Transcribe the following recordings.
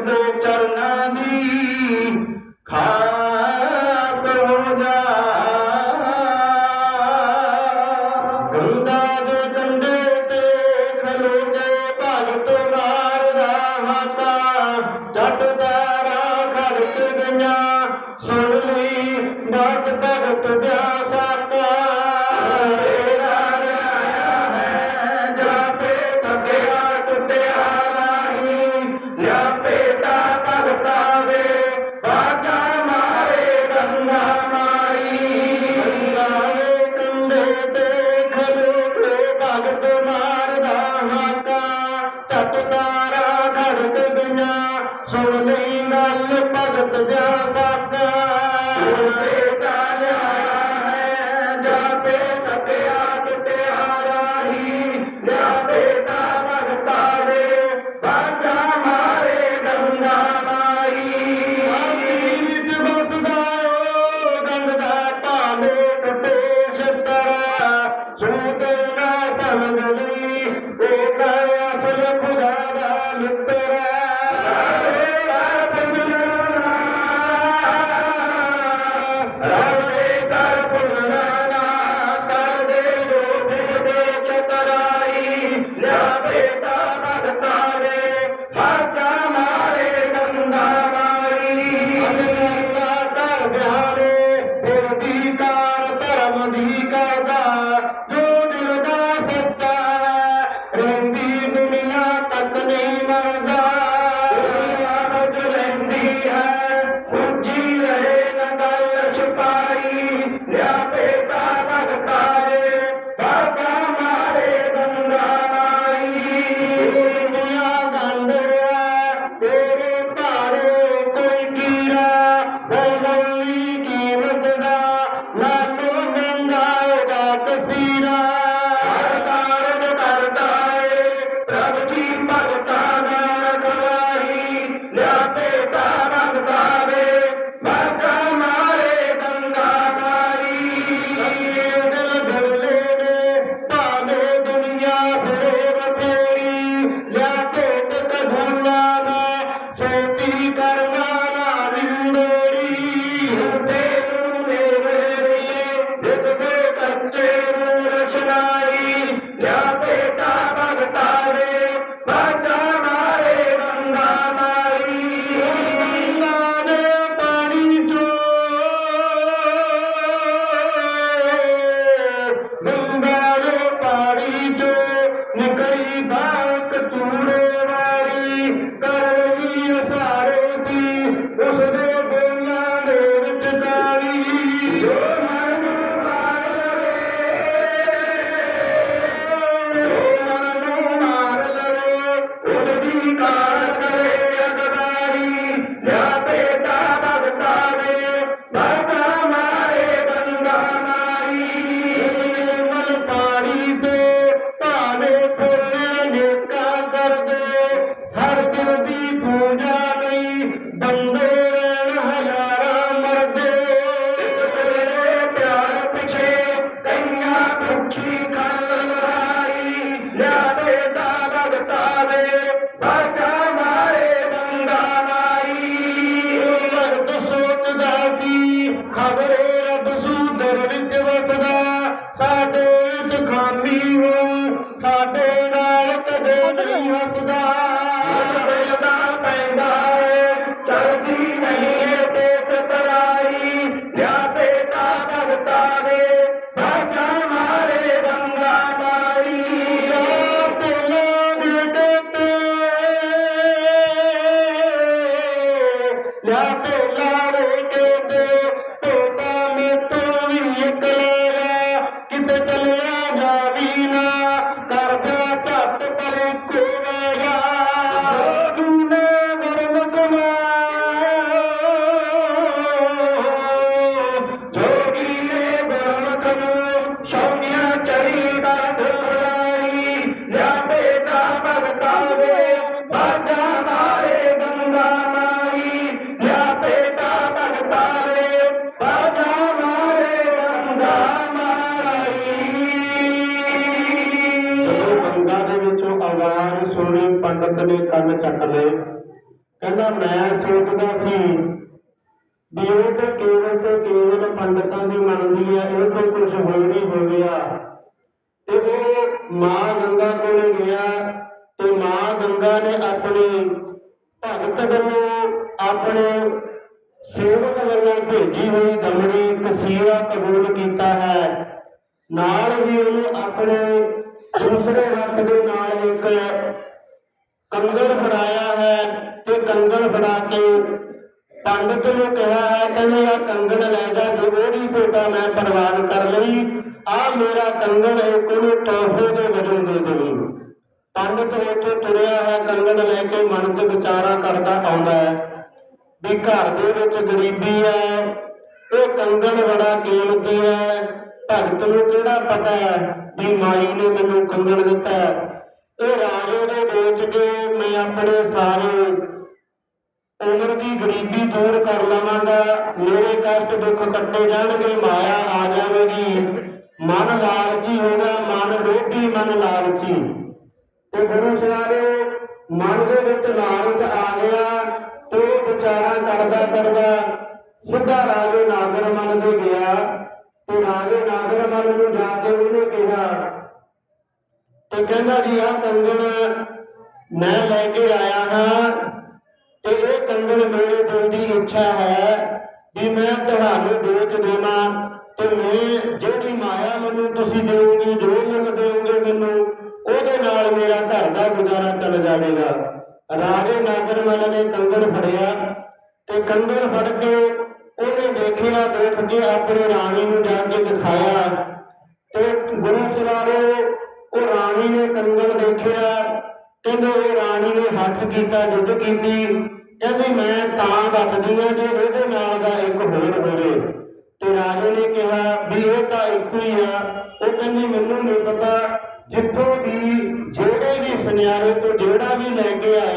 ਦੇ ਚਰਨਾਂ ਦੀ ਖਾਕ ਹੋਗਾ Thank you. Hey. ਕੰਨ ਕਹਿੰਦਾ ਮੈਂ ਸੋਚਦਾ ਸੀ ਵੀ ਉਹ ਤਾਂ ਕੇਵਲ ਤੇ ਕੇਵਲ ਪੰਡਤਾਂ ਦੀ ਮੰਨਦੀ ਆ ਇਹ ਤੋਂ ਕੁਝ ਹੋ ਨਹੀਂ ਹੋ ਗਿਆ। ਤੇ ਉਹ ਮਾਂ ਗੰਗਾ ਕੋਲੇ ਗਿਆ ਤੇ ਮਾਂ ਗੰਗਾ ਨੇ ਆਪਣੀ ਭਗਤ ਵੱਲੋਂ ਆਪਣੇ ਸੇਵਕ ਵੱਲੋਂ ਭੇਜੀ ਹੋਈ ਦਮੜੀ ਕਸੀਰਾ ਕਬੂਲ ਕੀਤਾ ਹੈ। ਨਾਲ ਹੀ ਉਹਨੂੰ ਆਪਣੇ ਦੂਸਰੇ ਹੱਥ ਦੇ ਨਾਲ ਇੱਕ ਕੰਗਣ ਫੜਾਇਆ ਹੈ ਤੇ ਕੰਗਣ ਫੜਾ ਕੇ ਪੰਡਤ ਨੂੰ ਕਿਹਾ ਹੈ, ਕਹਿੰਦੇ ਆ ਕੰਗਣ ਲੈ ਜਾ, ਜੋ ਉਹਦੀ ਮੈਂ ਪ੍ਰਵਾਨ ਕਰ ਲਈ, ਆ ਮੇਰਾ ਕੰਗਣ ਹੈ ਕੋਨੂੰ ਤੋਹਫੇ ਦੇ ਵਜੋਂ ਦੇ ਦੇਵੀ। ਪੰਡਤ ਉੱਥੇ ਤੁਰਿਆ ਹੈ, ਕੰਗਣ ਲੈ ਕੇ ਮਨ ਚ ਵਿਚਾਰਾ ਕਰਦਾ ਆਉਂਦਾ ਹੈ ਵੀ ਘਰ ਦੇ ਵਿੱਚ ਗਰੀਬੀ ਹੈ, ਇਹ ਕੰਗਣ ਬੜਾ ਕੀਮਤੀ ਹੈ। ਭਗਤ ਨੂੰ ਕਿਹੜਾ ਪਤਾ ਹੈ ਵੀ ਮਾਈ ਨੇ ਮੈਨੂੰ ਕੰਗਣ ਦਿੱਤਾ ਹੈ? ਇਹ ਰਾਜੇ ਦੇ ਕੇ ਮੈਂ ਆਪਣੇ ਸਾਰੇ ਉਮਰ ਦੀ ਗਰੀਬੀ ਦੂਰ ਕਰ ਲਵਾਂਗਾ, ਮੇਰੇ ਕਸ਼ਟ ਦੁੱਖ ਕੱਟੇ ਜਾਣਗੇ, ਮਾਇਆ ਆ ਜਾਵੇਗੀ। ਮਨ ਲਾਲਚੀ ਹੋਗਾ ਮਨ ਲੋਭੀ ਮਨ ਲਾਲਚੀ। ਤੇ ਗੁਰੂ ਸਾਹਿਬ ਮਨ ਦੇ ਵਿੱਚ ਲਾਲਚ ਆ ਗਿਆ, ਤੇ ਵਿਚਾਰਾ ਕਰਦਾ ਕਰਦਾ ਸਿੱਧਾ ਰਾਜੇ ਨਾਗਰ ਮਨ ਦੇ ਗਿਆ। ਤੇ ਰਾਜੇ ਨਾਗਰ ਮਨ ਨੂੰ ਜਾ ਕੇ ਉਹਨੇ ਕਿਹਾ, ਤੇ ਕਹਿੰਦਾ ਜੀ, ਆਹ ਕੰਗਣ ਮੈਂ ਲੈ ਕੇ ਆਇਆ ਹਾਂ ਤੇ ਇਹ ਕੰਗਣ ਮੇਰੇ ਦਿਲ ਦੀ ਇੱਛਾ ਹੈ ਵੀ ਮੈਂ ਤੁਹਾਨੂੰ ਵੇਚ ਦੇਵਾਂ ਤੇ ਮੈਂ ਜਿਹੜੀ ਮਾਇਆ ਮੈਨੂੰ ਤੁਸੀਂ ਦਿਓਗੇ, ਜੋ ਮੁੱਲ ਦਿਓਗੇ ਮੈਨੂੰ, ਉਹਦੇ ਨਾਲ ਮੇਰਾ ਘਰ ਦਾ ਗੁਜ਼ਾਰਾ ਚੱਲ ਜਾਵੇਗਾ। ਰਾਜੇ ਨਾਗਰਮਲ ਨੇ ਕੰਗਣ ਫੜਿਆ ਤੇ ਕੰਗਣ ਫੜ ਕੇ ਉਹਨੇ ਦੇਖਿਆ, ਦੇਖ ਕੇ ਆਪਣੀ ਰਾਣੀ ਨੂੰ ਕੀਤੀ ਕਹਿੰਦੀ ਮੈਂ ਤਾਂ ਬਚਦੀ ਹਾਂ ਜੇ ਇਹਦੇ ਨਾਲ ਦਾ ਇੱਕ ਹੋਰ ਹੋਵੇ। ਤੇ ਰਾਜੇ ਨੇ ਕਿਹਾ ਵੀ ਇਹ ਤਾਂ ਇੱਕੋ ਹੀ ਆ। ਉਹ ਕਹਿੰਦੀ, ਮੈਨੂੰ ਨਹੀਂ ਪਤਾ ਜਿੱਥੋਂ ਵੀ ਜਿਹੜੇ ਵੀ ਸੁਨਿਆਰੇ ਤੋਂ ਜਿਹੜਾ ਵੀ ਲੈ ਕੇ ਆਇਆ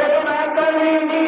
ਰਾਣੀ